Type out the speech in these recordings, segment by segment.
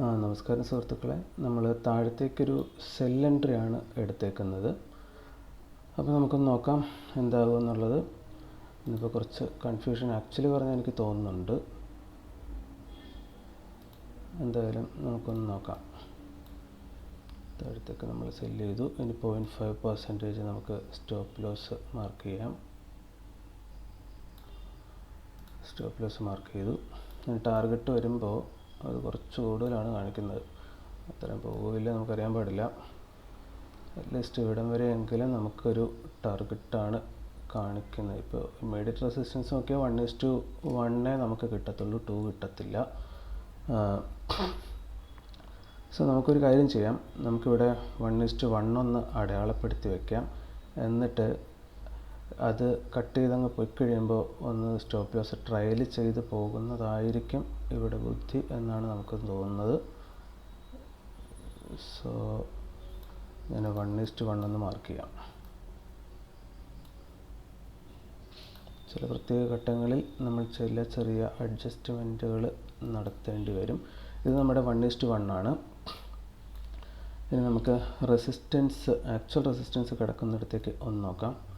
നമസ്കാരം സുഹൃത്തുക്കളെ. നമ്മൾ താഴത്തേക്കൊരു സെൽ എൻട്രി ആണ് എടുത്തേക്കുന്നത്. അപ്പോൾ നമുക്കൊന്ന് നോക്കാം എന്താകും എന്നുള്ളത്. ഇന്നിപ്പോൾ കുറച്ച് കൺഫ്യൂഷൻ ആക്ച്വലി പറഞ്ഞാൽ എനിക്ക് തോന്നുന്നുണ്ട്. എന്തായാലും നമുക്കൊന്ന് നോക്കാം. താഴത്തേക്ക് നമ്മൾ സെൽ ചെയ്തു. ഇനി പോയിന്റ് ഫൈവ് പെർസെന്റേജ് നമുക്ക് സ്റ്റോപ്പ് ലോസ് മാർക്ക് ചെയ്യാം. സ്റ്റോപ്പ് ലോസ് മാർക്ക് ചെയ്തു. ടാർഗറ്റ് വരുമ്പോൾ അത് കുറച്ച് കൂടുതലാണ് കാണിക്കുന്നത്. അത്രയും പോവില്ല നമുക്കറിയാൻ പാടില്ല. അറ്റ്ലീസ്റ്റ് ഇവിടം വരെയെങ്കിലും നമുക്കൊരു ടാർഗറ്റാണ് കാണിക്കുന്നത്. ഇപ്പോൾ ഇമ്മീഡിയറ്റ് റെസിസ്റ്റൻസ് നോക്കിയാൽ വൺ ഇസ് ടു വണ്ണേ നമുക്ക് കിട്ടത്തുള്ളൂ ടു കിട്ടത്തില്ല. സോ നമുക്കൊരു കാര്യം ചെയ്യാം. നമുക്കിവിടെ വൺ ഇസ് ടു ഒന്ന് അടയാളപ്പെടുത്തി വയ്ക്കാം എന്നിട്ട് അത് കട്ട് ചെയ്തങ്ങ് പോയി കഴിയുമ്പോൾ ഒന്ന് സ്റ്റോപ്പ് ലോസ് ട്രയൽ ചെയ്ത് പോകുന്നതായിരിക്കും ഇവിടെ ബുദ്ധി എന്നാണ് നമുക്ക് തോന്നുന്നത്. സോ ഞാൻ വൺ ഇസ്റ്റ് വൺ എന്ന് മാർക്ക് ചെയ്യാം. ചില പ്രത്യേക ഘട്ടങ്ങളിൽ നമ്മൾ ചില ചെറിയ അഡ്ജസ്റ്റ്മെന്റുകൾ നടത്തേണ്ടി വരും. ഇത് നമ്മുടെ വൺ ഇസ്റ്റ് വൺ ആണ്. ഇനി നമുക്ക് റെസിസ്റ്റൻസ് ആക്ച്വൽ റെസിസ്റ്റൻസ് കിടക്കുന്നിടത്തേക്ക് ഒന്ന് നോക്കാം.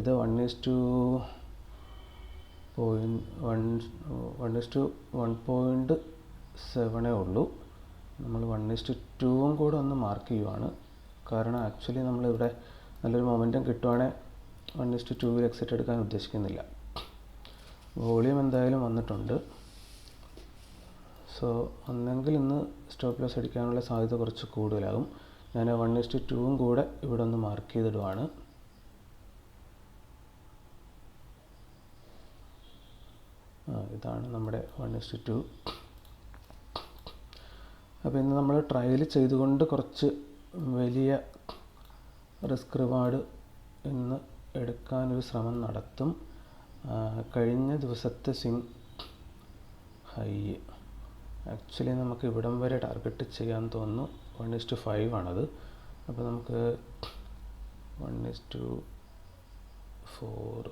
ഇത് one is to point one one is to one point സെവനേ ഉള്ളൂ. നമ്മൾ വൺ ഈസ് ടു ടൂവും കൂടെ ഒന്ന് മാർക്ക് ചെയ്യുവാണ്. കാരണം ആക്ച്വലി നമ്മളിവിടെ നല്ലൊരു മൊമെന്റം കിട്ടുവാണെങ്കിൽ വൺ ഈസ് ടു ടൂവിൽ എക്സിറ്റ് എടുക്കാൻ ഉദ്ദേശിക്കുന്നില്ല. വോളിയം എന്തായാലും വന്നിട്ടുണ്ട്. സോ ഒന്നെങ്കിൽ ഇന്ന് സ്റ്റോപ്പ് ലോസ് അടിക്കാനുള്ള സാധ്യത കുറച്ച് കൂടുതലാകും. ഞാൻ വൺ ഈസ് ടു ടൂവും കൂടെ ഇവിടെ ഒന്ന് മാർക്ക് ചെയ്തിടുവാണ്. ഇതാണ് നമ്മുടെ വൺ എസ് ടു അപ്പോൾ ഇന്ന് നമ്മൾ ട്രയൽ ചെയ്തുകൊണ്ട് കുറച്ച് വലിയ റിസ്ക് റിവാർഡ് ഇന്ന് എടുക്കാനൊരു ശ്രമം നടത്തും. കഴിഞ്ഞ ദിവസത്തെ സിം ഹൈ ആക്ച്വലി നമുക്ക് ഇവിടം വരെ ടാർഗറ്റ് ചെയ്യാൻ തോന്നുന്നു. വൺ ഇസ് ടു ഫൈവ് ആണത്. അപ്പോൾ നമുക്ക് one is to four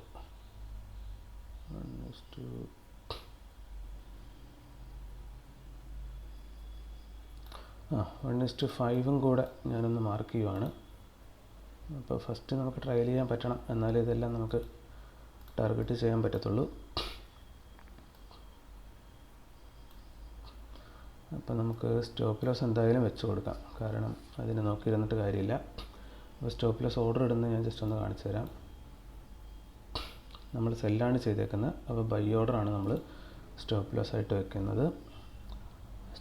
one is ആ വൺ ഇസ്റ്റ് ഫൈവും കൂടെ ഞാനൊന്ന് മാർക്ക് ചെയ്യുവാണ്. അപ്പോൾ ഫസ്റ്റ് നമുക്ക് ട്രയൽ ചെയ്യാൻ പറ്റണം. എന്നാലേ ഇതെല്ലാം നമുക്ക് ടാർഗറ്റ് ചെയ്യാൻ പറ്റത്തുള്ളൂ. അപ്പോൾ നമുക്ക് സ്റ്റോപ്പ് ലോസ് എന്തായാലും വെച്ച് കൊടുക്കാം. കാരണം അതിന് നോക്കിയിരുന്നിട്ട് കാര്യമില്ല. അപ്പോൾ സ്റ്റോപ്പ് ലോസ് ഓർഡർ ഇടുന്നത് ഞാൻ ജസ്റ്റ് ഒന്ന് കാണിച്ചു തരാം. നമ്മൾ സെല്ലാണ് ചെയ്തേക്കുന്നത്. അപ്പോൾ ബൈ ഓർഡറാണ് നമ്മൾ സ്റ്റോപ്പ് ലോസ് ആയിട്ട് വെക്കുന്നത്.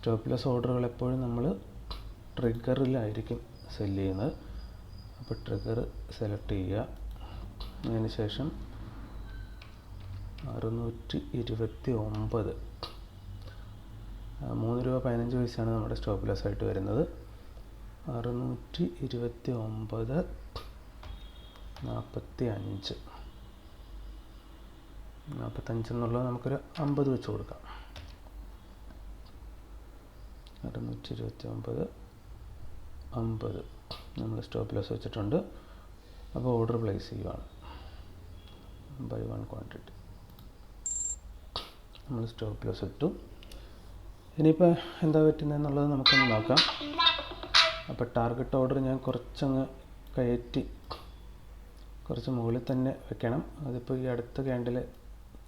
സ്റ്റോപ്പ് ലോസ് ഓർഡറുകൾ എപ്പോഴും നമ്മൾ ട്രിഗറിലായിരിക്കും സെൽ ചെയ്യുന്നത്. അപ്പോൾ ട്രിഗർ സെലക്ട് ചെയ്യുക. അതിന് ശേഷം അറുന്നൂറ്റി ഇരുപത്തി ഒമ്പത് മൂന്ന് രൂപ പതിനഞ്ച് പൈസയാണ് നമ്മുടെ സ്റ്റോപ്പ് ലോസ് ആയിട്ട് വരുന്നത്. അറുന്നൂറ്റി ഇരുപത്തി ഒമ്പത് നാൽപ്പത്തി അഞ്ച് നാൽപ്പത്തഞ്ച് എന്നുള്ളത് നമുക്കൊരു അമ്പത് വെച്ച് കൊടുക്കാം. അറുന്നൂറ്റി ഇരുപത്തി ഒമ്പത് അമ്പത്. നമ്മൾ സ്റ്റോപ്പ് ലോസ് വെച്ചിട്ടുണ്ട്. അപ്പോൾ ഓർഡർ പ്ലേസ് ചെയ്യുവാണ്. ബൈ വൺ ക്വാണ്ടിറ്റി നമ്മൾ സ്റ്റോപ്പ് ലോസ് ഇട്ടു. ഇനിയിപ്പോൾ എന്താ പറ്റുന്നതെന്നുള്ളത് നമുക്കൊന്ന് നോക്കാം. അപ്പോൾ ടാർഗറ്റ് ഓർഡർ ഞാൻ കുറച്ചങ്ങ് കയറ്റി കുറച്ച് മുകളിൽ തന്നെ വെക്കണം. അതിപ്പോൾ ഈ അടുത്ത ക്യാൻഡിൽ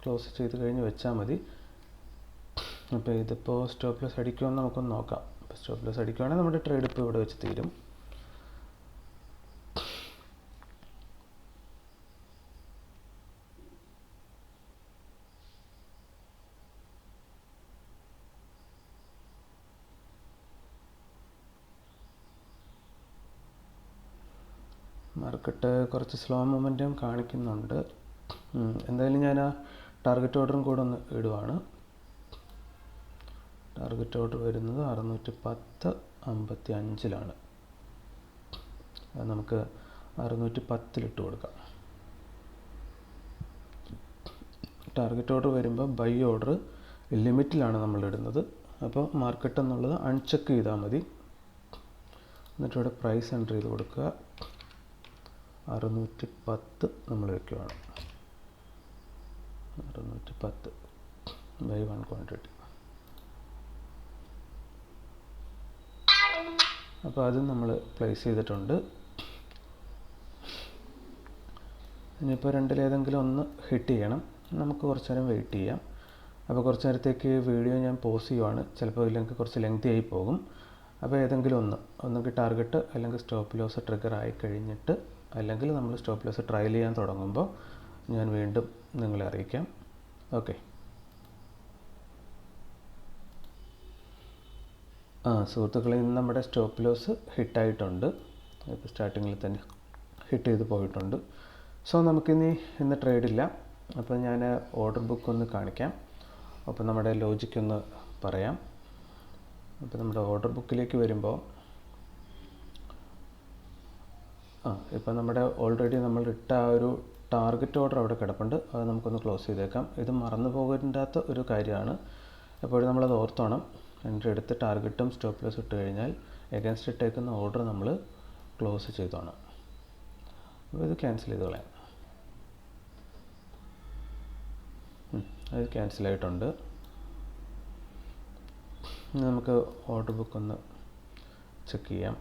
ക്ലോസ് ചെയ്ത് കഴിഞ്ഞ് വെച്ചാൽ മതി. അപ്പോൾ ഇതിപ്പോൾ സ്റ്റോപ്പ് ലോസ് അടിക്കുമെന്ന് നമുക്കൊന്ന് നോക്കാം. അപ്പോൾ സ്റ്റോപ്പ് ലോസ് അടിക്കുവാണെങ്കിൽ നമ്മുടെ ട്രേഡ് ഇപ്പോൾ ഇവിടെ വെച്ച് തീരും. മാർക്കറ്റ് കുറച്ച് സ്ലോ മൊമെന്റം കാണിക്കുന്നുണ്ട്. എന്തായാലും ഞാൻ ആ ടാർഗറ്റ് ഓർഡറും കൂടെ ഒന്ന് ഇടുവാണ്. ടാർഗറ്റ് ഓർഡർ വരുന്നത് അറുന്നൂറ്റി പത്ത് അമ്പത്തി അഞ്ചിലാണ് അത് നമുക്ക് അറുന്നൂറ്റി പത്തിലിട്ട് കൊടുക്കാം. ടാർഗറ്റ് ഓർഡർ വരുമ്പോൾ ബൈ ഓർഡർ ലിമിറ്റിലാണ് നമ്മൾ ഇടുന്നത്. അപ്പോൾ മാർക്കറ്റ് എന്നുള്ളത് അൺചെക്ക് ചെയ്താൽ മതി. എന്നിട്ട് ഇവിടെ പ്രൈസ് എന്റർ ചെയ്ത് കൊടുക്കുക. അറുന്നൂറ്റി പത്ത് നമ്മൾ വയ്ക്കുവാണ് അറുന്നൂറ്റി പത്ത് ബൈ വൺ ക്വാണ്ടിറ്റി അപ്പോൾ അതും നമ്മൾ പ്ലേസ് ചെയ്തിട്ടുണ്ട്. ഇനിയിപ്പോൾ രണ്ടിലേതെങ്കിലും ഒന്ന് ഹിറ്റ് ചെയ്യണം. നമുക്ക് കുറച്ച് നേരം വെയിറ്റ് ചെയ്യാം. അപ്പോൾ കുറച്ച് നേരത്തേക്ക് വീഡിയോ ഞാൻ പോസ് ചെയ്യുവാണ്. ചിലപ്പോൾ ഇല്ലെങ്കിൽ കുറച്ച് ലെങ്തി ആയി പോകും. അപ്പോൾ ഏതെങ്കിലും ഒന്ന് ഒന്നെങ്കിൽ ടാർഗറ്റ് അല്ലെങ്കിൽ സ്റ്റോപ്പ് ലോസ് ട്രിഗർ ആയി കഴിഞ്ഞിട്ട് അല്ലെങ്കിൽ നമ്മൾ സ്റ്റോപ്പ് ലോസ് ട്രയൽ ചെയ്യാൻ തുടങ്ങുമ്പോൾ ഞാൻ വീണ്ടും നിങ്ങളെ അറിയിക്കാം. ഓക്കെ ആ സുഹൃത്തുക്കളെ ഇന്ന് നമ്മുടെ സ്റ്റോപ്പ് ലോസ് ഹിറ്റായിട്ടുണ്ട്. ഇപ്പോൾ സ്റ്റാർട്ടിങ്ങിൽ തന്നെ ഹിറ്റ് ചെയ്ത് പോയിട്ടുണ്ട്. സോ നമുക്കിനി ഇന്ന് ട്രേഡില്ല അപ്പോൾ ഞാൻ ഓർഡർ ബുക്ക് ഒന്ന് കാണിക്കാം. അപ്പോൾ നമ്മുടെ ലോജിക്ക് ഒന്ന് പറയാം. അപ്പോൾ നമ്മുടെ ഓർഡർ ബുക്കിലേക്ക് വരുമ്പോൾ ആ ഇപ്പോൾ നമ്മുടെ ഓൾറെഡി നമ്മൾ ഇട്ട ആ ഒരു ടാർഗറ്റ് ഓർഡർ അവിടെ കിടപ്പുണ്ട്. അത് നമുക്കൊന്ന് ക്ലോസ് ചെയ്തേക്കാം. ഇത് മറന്നു പോകേണ്ടാത്ത ഒരു കാര്യമാണ്. എപ്പോഴും നമ്മളത് ഓർത്തോണം. എന്റെ അടുത്ത് ടാർഗറ്റും സ്റ്റോപ്പ് ലോസ് ഇട്ട് കഴിഞ്ഞാൽ എഗൻസ്റ്റ് ഇട്ടേക്കുന്ന ഓർഡർ നമ്മൾ ക്ലോസ് ചെയ്തോണം. അപ്പോൾ ഇത് ക്യാൻസൽ ചെയ്ത് കളയാം അത് ക്യാൻസൽ ആയിട്ടുണ്ട്. നമുക്ക് ഓർഡർ ബുക്ക് ഒന്ന് ചെക്ക് ചെയ്യാം.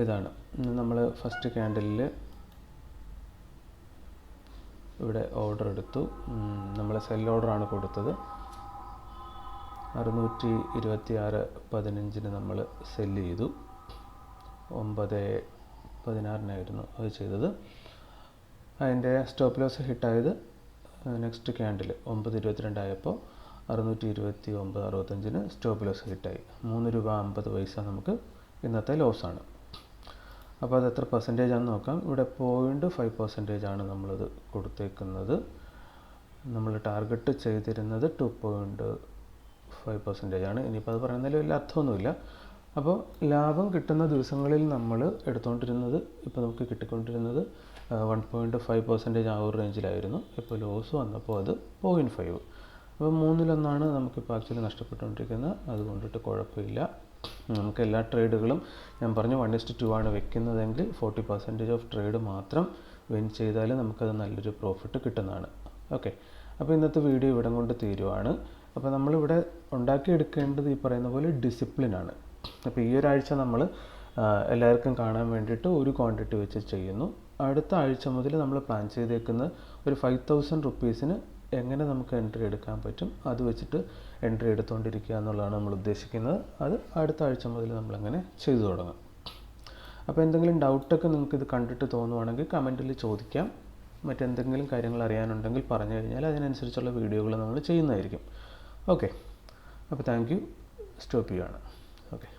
ഇതാണ്. നമ്മൾ ഫസ്റ്റ് ക്യാൻഡലിൽ ഇവിടെ ഓർഡർ എടുത്തു. നമ്മൾ സെൽ ഓർഡറാണ് കൊടുത്തത് അറുന്നൂറ്റി ഇരുപത്തി ആറ് പതിനഞ്ചിന് നമ്മൾ സെല്ല് ചെയ്തു. ഒമ്പത് പതിനാറിനായിരുന്നു അത് ചെയ്തത്. അതിന്റെ സ്റ്റോപ്പ് ലോസ് ഹിറ്റായത് നെക്സ്റ്റ് ക്യാൻഡിൽ ഒമ്പത് ഇരുപത്തിരണ്ടായപ്പോൾ അറുന്നൂറ്റി ഇരുപത്തി ഒമ്പത് അറുപത്തഞ്ചിന് സ്റ്റോപ്പ് ലോസ് ഹിറ്റായി മൂന്ന് രൂപ അമ്പത് പൈസ നമുക്ക് ഇന്നത്തെ ലോസാണ് അപ്പോൾ അത് എത്ര പെർസെന്റേജ് ആണെന്ന് നോക്കാം. ഇവിടെ പോയിന്റ് ഫൈവ് പെർസെന്റേജ് ആണ് നമ്മളത് കൊടുത്തേക്കുന്നത്. നമ്മൾ ടാർഗറ്റ് ചെയ്തിരുന്നത് ടു പോയിന്റ് ഫൈവ് പെർസെന്റേജ് ആണ്. ഇനിയിപ്പോൾ അത് പറയുന്നതിൽ വലിയ അർത്ഥമൊന്നുമില്ല. അപ്പോൾ ലാഭം കിട്ടുന്ന ദിവസങ്ങളിൽ നമ്മൾ എടുത്തുകൊണ്ടിരുന്നത് ഇപ്പോൾ നമുക്ക് കിട്ടിക്കൊണ്ടിരുന്നത് വൺ പോയിന്റ് ഫൈവ് പെർസെന്റേജ് ആ ഒരു റേഞ്ചിലായിരുന്നു ഇപ്പോൾ ലോസ് വന്നപ്പോൾ അത് പോയിന്റ് ഫൈവ് അപ്പോൾ മൂന്നിലൊന്നാണ് നമുക്കിപ്പോൾ ആക്ച്വലി നഷ്ടപ്പെട്ടുകൊണ്ടിരിക്കുന്നത്. അതുകൊണ്ടിട്ട് കുഴപ്പമില്ല. നമുക്ക് എല്ലാ ട്രേഡുകളും ഞാൻ പറഞ്ഞു വൺ ഇസ്റ്റ് ടു ആണ് വെക്കുന്നതെങ്കിൽ ഫോർട്ടി പെർസെന്റേജ് ഓഫ് ട്രേഡ് മാത്രം വിൻ ചെയ്താൽ നമുക്കത് നല്ലൊരു പ്രോഫിറ്റ് കിട്ടുന്നതാണ്. ഓക്കെ അപ്പോൾ ഇന്നത്തെ വീഡിയോ ഇവിടം കൊണ്ട് തീരുവാണ്. അപ്പോൾ നമ്മളിവിടെ ഉണ്ടാക്കിയെടുക്കേണ്ടത് ഈ പറയുന്ന പോലെ ഡിസിപ്ലിനാണ് അപ്പോൾ ഈ ഒരാഴ്ച നമ്മൾ എല്ലാവർക്കും കാണാൻ വേണ്ടിയിട്ട് ഒരു ക്വാണ്ടിറ്റി വെച്ച് ചെയ്യുന്നു. അടുത്ത ആഴ്ച മുതൽ നമ്മൾ പ്ലാൻ ചെയ്തേക്കുന്ന ഒരു ഫൈവ് തൗസൻഡ് റുപ്പീസിന് എങ്ങനെ നമുക്ക് എൻട്രി എടുക്കാൻ പറ്റും അത് വെച്ചിട്ട് എൻട്രി എടുത്തുകൊണ്ടിരിക്കുക എന്നുള്ളതാണ് നമ്മൾ ഉദ്ദേശിക്കുന്നത്. അത് അടുത്ത ആഴ്ച മുതൽ നമ്മളങ്ങനെ ചെയ്തു തുടങ്ങാം. അപ്പോൾ എന്തെങ്കിലും ഡൗട്ടൊക്കെ നിങ്ങൾക്ക് ഇത് കണ്ടിട്ട് തോന്നുവാണെങ്കിൽ കമന്റിൽ ചോദിക്കാം. മറ്റെന്തെങ്കിലും കാര്യങ്ങൾ അറിയാനുണ്ടെങ്കിൽ പറഞ്ഞു കഴിഞ്ഞാൽ അതിനനുസരിച്ചുള്ള വീഡിയോകൾ നമ്മൾ ചെയ്യുന്നതായിരിക്കും. ഓക്കെ അപ്പോൾ താങ്ക് യു സ്റ്റോപ്പ് ചെയ്യുകയാണ്